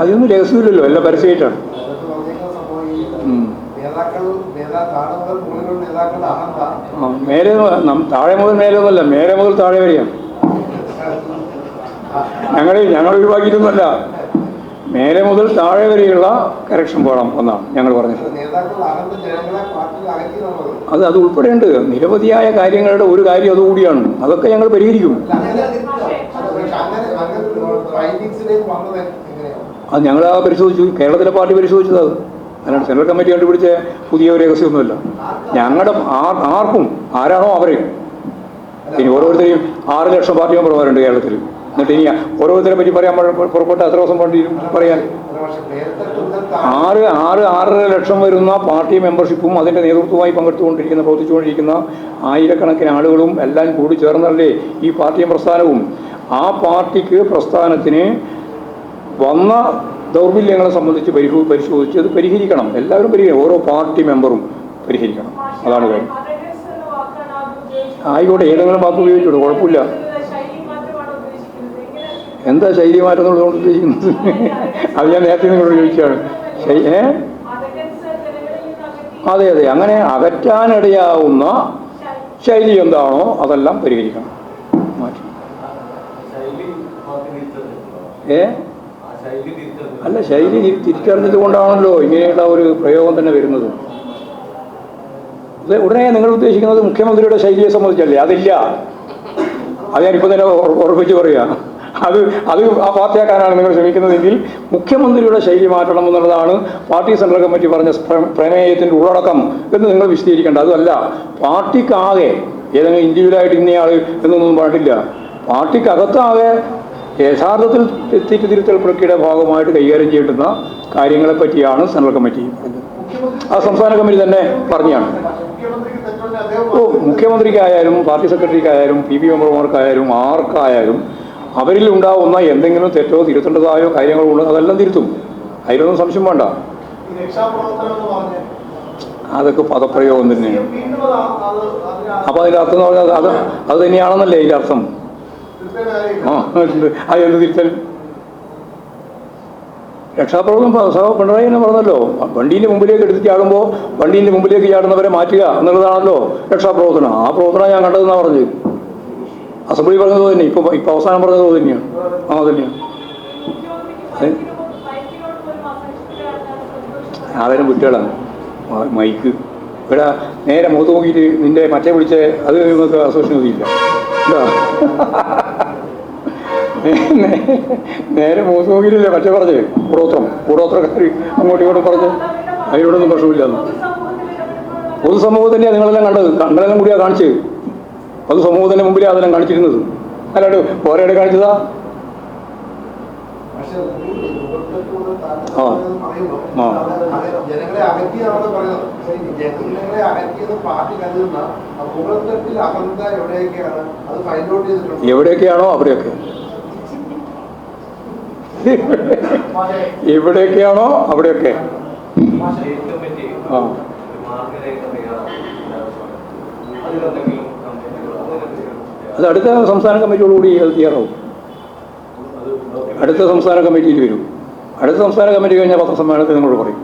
അതൊന്നും രഹസ്യമില്ലല്ലോ. എല്ലാം പരസ്യമായിട്ടാണ്. മേലെ താഴെ മുതൽ മേലെ ഒന്നുമല്ല. മേലെ മുതൽ താഴെ വരെയാണ്. ഞങ്ങൾ ഞങ്ങൾ ഒഴിവാക്കിയിട്ടൊന്നുമല്ല. മേലെ മുതൽ താഴെ വരെയുള്ള കറക്ഷൻ പോകണം എന്നാണ് ഞങ്ങൾ പറഞ്ഞത്. അത് അത് ഉൾപ്പെടേണ്ടത്. നിരവധിയായ കാര്യങ്ങളുടെ ഒരു കാര്യം അതുകൂടിയാണ്. അതൊക്കെ ഞങ്ങൾ പരിഹരിക്കും. അത് ഞങ്ങൾ ആ പരിശോധിച്ചു. കേരളത്തിലെ പാർട്ടി പരിശോധിച്ചത് അത്. അല്ലാണ്ട് സെൻട്രൽ കമ്മിറ്റി കണ്ടുപിടിച്ച പുതിയ ഒരു രഹസ്യമൊന്നുമില്ല. ഞങ്ങളുടെ ആർക്കും ആരാണോ അവരെയും ഇനി ഓരോരുത്തരെയും ആറ് ലക്ഷം പാർട്ടി മെമ്പർമാരുണ്ട് കേരളത്തിൽ. എന്നിട്ട് ഇനി ഓരോരുത്തരെ പറ്റി പറയാൻ പുറപ്പെട്ട് അത്ര ദിവസം വേണ്ടി പറയാൻ? ആറ് ആറ് ആറര ലക്ഷം വരുന്ന പാർട്ടി മെമ്പർഷിപ്പും അതിന്റെ നേതൃത്വമായി പങ്കെടുത്തുകൊണ്ടിരിക്കുന്ന പ്രവർത്തിച്ചുകൊണ്ടിരിക്കുന്ന ആയിരക്കണക്കിന് ആളുകളും എല്ലാം കൂടി ചേർന്നല്ലേ ഈ പാർട്ടിയും പ്രസ്ഥാനവും? ആ പാർട്ടിക്ക് പ്രസ്ഥാനത്തിന് വന്ന ദൗർബല്യങ്ങളെ സംബന്ധിച്ച് പരിശോ പരിശോധിച്ച് അത് പരിഹരിക്കണം. എല്ലാവരും പരിഹരിക്കണം. ഓരോ പാർട്ടി മെമ്പറും പരിഹരിക്കണം. അതാണ് കാര്യം. ആയിക്കോട്ടെ ഏതെങ്കിലും വാക്ക് ഉപയോഗിച്ചോളൂ. കുഴപ്പമില്ല. എന്താ ശൈലി മാറ്റം എന്നുള്ളതുകൊണ്ട് ഉദ്ദേശിക്കുന്നത്? അത് ഞാൻ നേരത്തെ നിങ്ങളോട് ചോദിച്ചാണ് ഏ? അതെ അതെ. അങ്ങനെ അകറ്റാനിടയാവുന്ന ശൈലി എന്താണോ അതെല്ലാം പരിഹരിക്കണം. മാറ്റി? ഏ? അല്ല ശൈലി തിരിച്ചറിഞ്ഞത് കൊണ്ടാണല്ലോ ഇങ്ങനെയുള്ള ഒരു പ്രയോഗം തന്നെ വരുന്നത്. ഉടനെ നിങ്ങൾ ഉദ്ദേശിക്കുന്നത് മുഖ്യമന്ത്രിയുടെ ശൈലിയെ സംബന്ധിച്ചല്ലേ? അതില്ല. അത് ഞാനിപ്പോൾ തന്നെ ഉറ- ഉറപ്പിച്ച് പറയുക അത് അത് പാർട്ടിയാക്കാനാണ് നിങ്ങൾ ശ്രമിക്കുന്നതെങ്കിൽ മുഖ്യമന്ത്രിയുടെ ശൈലി മാറ്റണം എന്നുള്ളതാണ് പാർട്ടി സെൻട്രൽ കമ്മിറ്റി പറഞ്ഞ പ്രമേയത്തിന്റെ ഉള്ളടക്കം എന്ന് നിങ്ങൾ വിശദീകരിക്കേണ്ട. അതല്ല പാർട്ടിക്കാകെ ഏതെങ്കിലും ഇൻഡിവിജ്വലായിട്ട് ഇന്നയാൾ എന്നൊന്നും പാടില്ല പാർട്ടിക്കകത്താകെ യഥാർത്ഥത്തിൽ തിരുത്തൽ പ്രക്രിയയുടെ ഭാഗമായിട്ട് കൈകാര്യം ചെയ്യേണ്ടുന്ന കാര്യങ്ങളെ പറ്റിയാണ് സെൻട്രൽ കമ്മിറ്റി ആ സംസ്ഥാന കമ്മിറ്റി തന്നെ പറഞ്ഞാണ്. ഓ മുഖ്യമന്ത്രിക്കായാലും പാർട്ടി സെക്രട്ടറിക്കായാലും പി പി മെമ്പർമാർക്കായാലും ആർക്കായാലും അവരിൽ ഉണ്ടാവുന്ന എന്തെങ്കിലും തെറ്റോ തിരുത്തേണ്ടതായോ കാര്യങ്ങളോ ഉണ്ടോ അതെല്ലാം തിരുത്തും. അതിലൊന്നും സംശയം വേണ്ട. അതൊക്കെ പദപ്രയോഗം തന്നെയാണ് അപ്പൊ അത് ആ- അത് അതിന് അപ്പോൾ അതിന്റെ അർത്ഥം എന്ന് പറഞ്ഞാൽ അത് അത് തന്നെയാണെന്നല്ലേ അതിന്റെ അർത്ഥം. ആ അത് എന്ത് തിരുത്തൽ? രക്ഷാപ്രവർത്തനം പിണറായി തന്നെ പറഞ്ഞല്ലോ. വണ്ടീന്റെ മുമ്പിലേക്ക് എടുത്ത് ചാടുമ്പോൾ വണ്ടീന്റെ മുമ്പിലേക്ക് ചാടുന്നവരെ മാറ്റുക എന്നുള്ളതാണല്ലോ രക്ഷാപ്രവർത്തനം. ആ പ്രവർത്തനം ഞാൻ കണ്ടതെന്നാണ് പറഞ്ഞത്. അസംബ്ലി പറഞ്ഞത് തന്നെ. ഇപ്പൊ ഇപ്പൊ അവസാനം പറഞ്ഞത് തന്നെയാണ് ആ തന്നെയാണ് ആദരം വിട്ടുകളാണ് മൈക്ക്. ഇവിടെ നേരെ മുഖത്ത് നോക്കിയിട്ട് നിന്റെ മറ്റേ വിളിച്ച അത് നിങ്ങൾക്ക് അസോസിയേഷൻ ഒന്നുമില്ല. നേരെ മുഖത്ത് നോക്കിയിട്ടില്ല. മറ്റേ പറഞ്ഞേ കൂടോത്രം. കൂടോത്രക്കാർ അങ്ങോട്ടും ഇങ്ങോട്ടും പറഞ്ഞ് അതിനോടൊന്നും പ്രശ്നമില്ല പൊതുസമൂഹം തന്നെയാണ് നിങ്ങളെല്ലാം കണ്ടത്. കണ്ടെല്ലാം കൂടിയാണ് കാണിച്ചത്. പൊതുസമൂഹത്തിന്റെ മുമ്പിൽ അതെല്ലാം കാണിച്ചിരുന്നത്. അല്ലാണ്ട് പോരയുടെ കാണിച്ചതാ? ആ. ആ. അത് ജനങ്ങളെ അകറ്റിയാണെന്ന് പറയുന്നത്. ജനങ്ങളെ പാർട്ടി കരുതുന്ന ആ മുഖത്തെട്ടിൽ അഹന്ത എവിടെയൊക്കെയാണ്? അത് ഫൈൻഡ് ഔട്ട് ചെയ്തിട്ടുണ്ട്? എവിടെയൊക്കെയാണോ അവിടെയൊക്കെ. എവിടെയൊക്കെയാണോ അവിടെയൊക്കെ. ആ. അത് അടുത്ത സംസ്ഥാന കമ്മിറ്റിയോടുകൂടി അത് തയ്യാറാവും അടുത്ത സംസ്ഥാന കമ്മിറ്റിയിൽ വരും. അടുത്ത സംസ്ഥാന കമ്മിറ്റി കഴിഞ്ഞാൽ പത്രസമ്മേളനത്തിൽ നിങ്ങളോട് പറയും.